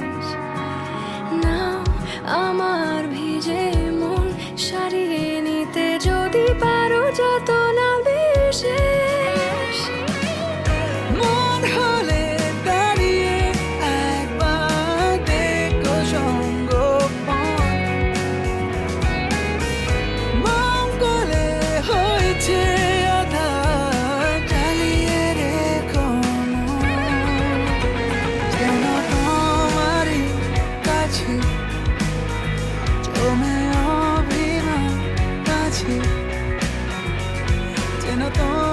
দেশ না আমার ভিজে মন সারিয়ে নিতে যদি পারো যত কাছে জমে অভিমান কাছে যেন তোমার